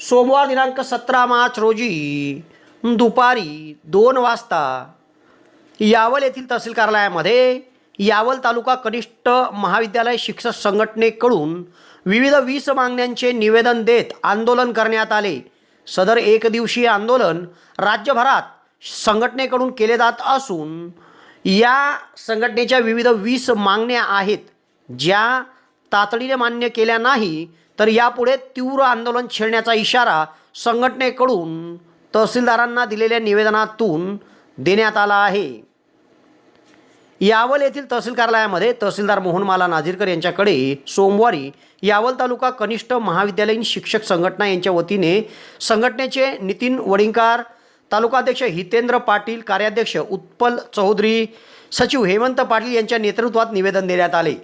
सोमवार दिनांक सतरा मार्च रोजी दुपारी दोन वाजता यावल येथील तहसील कार्यालयामध्ये यावल तालुका कनिष्ठ महाविद्यालय शिक्षक संघटनेकडून विविध वीस मागण्यांचे निवेदन देत आंदोलन करण्यात आले. सदर एकदिवसीय आंदोलन राज्यभरात संघटनेकडून केले जात असून या संघटनेच्या विविध वीस मागण्या आहेत ज्या तातडीने मान्य केल्या नाही तर यापुढे तीव्र आंदोलन छेडण्याचा इशारा संघटनेकडून तहसीलदारांना दिलेल्या निवेदनातून देण्यात आला आहे. यावल येथील तहसील कार्यालयामध्ये तहसीलदार मोहनमाला नाझीरकर यांच्याकडे सोमवारी यावल तालुका कनिष्ठ महाविद्यालयीन शिक्षक संघटना यांच्या वतीने संघटनेचे नितीन वडिंकार तालुकाध्यक्ष हितेंद्र पाटील कार्याध्यक्ष उत्पल चौधरी सचिव हेमंत पाटील यांच्या नेतृत्वात निवेदन देण्यात आले.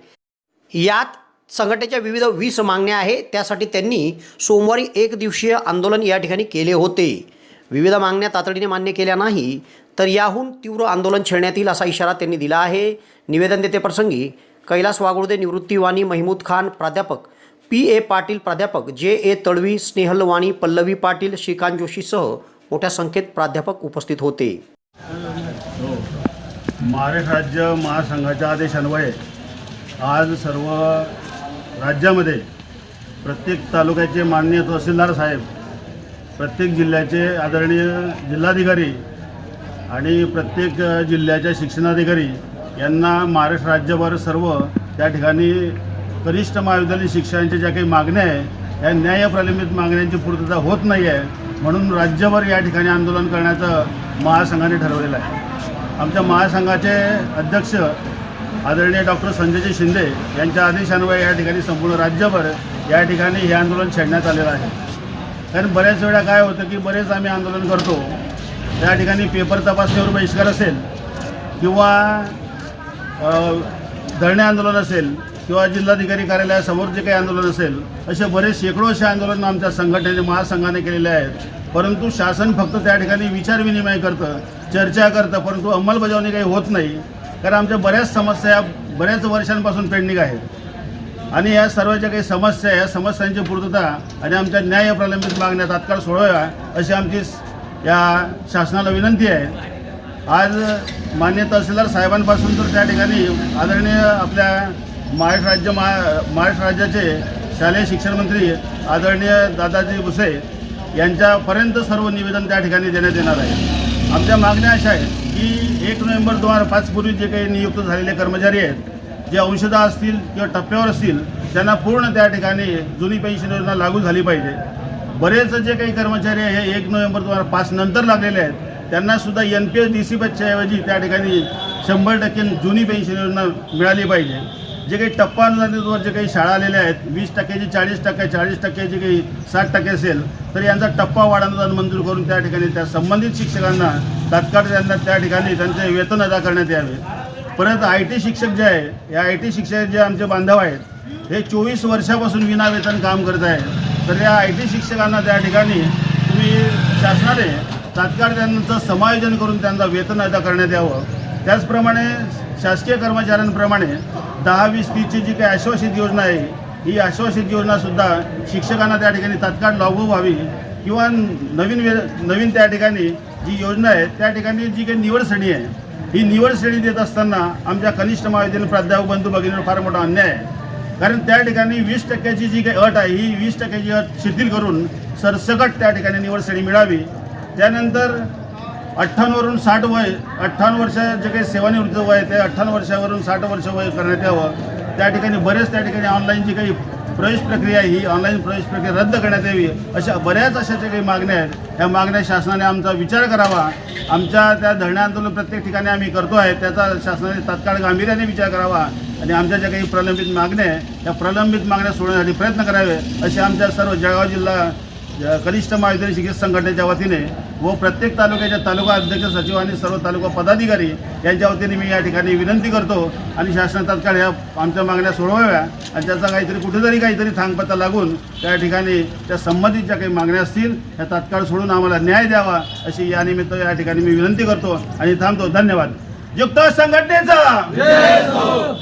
यात संघटनेच्या विविध वीस मागण्या आहे त्यासाठी त्यांनी सोमवारी एक दिवसीय आंदोलन या ठिकाणी केले होते. विविध मागण्या तातडीने मान्य केल्या नाही तर याहून तीव्र आंदोलन छेडण्यात येईल असा इशारा त्यांनी दिला आहे. निवेदन देते प्रसंगी कैलास वागुळदे निवृत्तीवाणी महमूद खान प्राध्यापक पी. ए. पाटील प्राध्यापक जे. ए. तडवी स्नेहल वाणी पल्लवी पाटील श्रीकांत जोशीसह मोठ्या संख्येत प्राध्यापक उपस्थित होते. महाराष्ट्र राज्य महासंघाच्या आदेशान्वये आज सर्व राज्यामध्ये प्रत्येक तालुक्याचे माननीय तहसीलदार साहेब प्रत्येक जिल्ह्याचे आदरणीय जिल्हाधिकारी आणि प्रत्येक जिल्ह्याच्या शिक्षणाधिकारी यांना महाराष्ट्र राज्यभर सर्व त्या ठिकाणी कनिष्ठ महाविद्यालयीन शिक्षकांच्या ज्या काही मागण्या आहे या न्याय प्रलंबित मागण्यांची पूर्तता होत नाही आहे म्हणून राज्यभर या ठिकाणी आंदोलन करण्याचं महासंघाने ठरवलेलं आहे. आमच्या महासंघाचे अध्यक्ष आदरणीय डॉक्टर संजयजी शिंदे यांच्या आदेशान्वये या ठिकाणी संपूर्ण राज्यभर या ठिकाणी हे आंदोलन छेडण्यात आलेलं आहे. कारण बऱ्याच वेळा काय होतं की बरेच आम्ही आंदोलन करतो त्या ठिकाणी पेपर तपासणीवर बहिष्कार असेल किंवा धरणे आंदोलन असेल किंवा जिल्हाधिकारी कार्यालयासमोर जे काही आंदोलन असेल असे बरेच शेकडो असे आंदोलन आमच्या संघटनेने महासंघाने केलेले आहेत. परंतु शासन फक्त त्या ठिकाणी विचारविनिमय करतं चर्चा करतं परंतु अंमलबजावणी काही होत नाही. कारण आमच्या बऱ्याच समस्या बऱ्याच वर्षांपासून पेंडिंग आहेत. आणि या सर्व ज्या काही समस्या या समस्यांची पूर्तता आणि आमच्या न्याय प्रलंबित मागण्या तात्काळ सोडव्या अशी आमची या शासनाला विनंती आहे. आज मान्य तहसीलदार साहेबांपासून तर त्या ठिकाणी आदरणीय आपल्या महाराष्ट्र राज्य महा महाराष्ट्र राज्याचे शालेय शिक्षण मंत्री आदरणीय दादाजी भुसे यांच्यापर्यंत सर्व निवेदन त्या ठिकाणी देण्यात येणार आहे. आमच्या मागण्या अशा आहेत की एक नोव्हेंबर दोन हजार पाच पूर्वी जे काही नियुक्त झालेले कर्मचारी आहेत जे अंशतः असतील किंवा टप्प्यावर असतील त्यांना पूर्ण त्या ठिकाणी जुनी पेन्शन योजना लागू झाली पाहिजे. बरेच जे काही कर्मचारी आहे हे एक नोव्हेंबर दोन हजार पाच नंतर लागलेले आहेत. त्यांना सुद्धा N P S D C ऐवजी त्या ठिकाणी शंभर टक्के जुनी पेन्शन योजना मिळाली पाहिजे. जे काही टप्पा अनुदानितवर जे काही शाळा आलेल्या आहेत वीस टक्क्याची चाळीस टक्के चाळीस टक्क्याची काही साठ टक्के असेल तर यांचा टप्पा वाढवण्याचा मंजूर करून त्या ठिकाणी त्या संबंधित शिक्षकांना तात्काळ त्यांना त्या ठिकाणी त्यांचे वेतन अदा करण्यात यावे. परत आय टी शिक्षक जे आहे या आय टी शिक्षक जे आमचे बांधव आहेत हे चोवीस वर्षापासून विनावेतन काम करत आहेत. तर या आय टी शिक्षकांना त्या ठिकाणी तुम्ही शासनाने तात्काळ त्यांचं समायोजन करून त्यांचा वेतन अदा करण्यात यावं. त्याचप्रमाणे शासकीय कर्मचाऱ्यांप्रमाणे दहा वीस तीसची जी काही आश्वासित योजना आहे ही आश्वासित योजनासुद्धा शिक्षकांना त्या ठिकाणी तात्काळ लागू व्हावी किंवा नवीन वे नवीन त्या ठिकाणी जी योजना आहे त्या ठिकाणी जी काही निवड श्रेणी आहे ही निवड श्रेणी देत असताना आमच्या कनिष्ठ महाविद्यालयीन प्राध्यापक बंधू भगिनीवर फार मोठा अन्याय आहे. कारण त्या ठिकाणी वीस टक्क्याची जी काही अट आहे ही वीस टक्क्याची अट शिथिल करून सरसकट त्या ठिकाणी निवड श्रेणी मिळावी. त्यानंतर अठ्ठावन्नवरून साठ वय अठ्ठावन्न वर्ष जे काही सेवानिवृत्त वय आहे ते अठ्ठावन्न वर्षावरून साठ वर्ष वय करण्यात यावं. त्या ठिकाणी बरेच त्या ठिकाणी ऑनलाईनची काही प्रवेश प्रक्रिया ही ऑनलाईन प्रवेश प्रक्रिया रद्द करण्यात यावी अशा बऱ्याच अशा ज्या काही मागण्या आहेत. या मागण्या शासनाने आमचा विचार करावा. आमच्या त्या धरणे आंदोलन प्रत्येक ठिकाणी आम्ही करतो आहे. त्याचा शासनाने तात्काळ गांभीर्याने विचार करावा आणि आमच्या ज्या काही प्रलंबित मागण्या आहे त्या प्रलंबित मागण्या सोडवण्यासाठी प्रयत्न करावे असे आमच्या सर्व जळगाव जिल्हा कनिष्ठ महाविद्यालय शिक्षक संघटनेच्या वतीने व प्रत्येक तालुक्याच्या तालुका अध्यक्ष सचिव आणि सर्व तालुका पदाधिकारी यांच्या वतीने मी या ठिकाणी विनंती करतो आणि शासन तात्काळ या आमच्या मागण्या सोडवाव्या आणि त्याचा काहीतरी कुठेतरी काहीतरी थांगपत्ता लागून त्या ठिकाणी त्या संबंधित ज्या काही मागण्या असतील त्या तात्काळ सोडून आम्हाला न्याय द्यावा अशी या निमित्त या ठिकाणी मी विनंती करतो आणि थांबतो. धन्यवाद. युक्त संघटनेचा!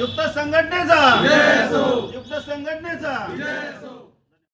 युक्त संघटनेचा! युक्त संघटनेचा!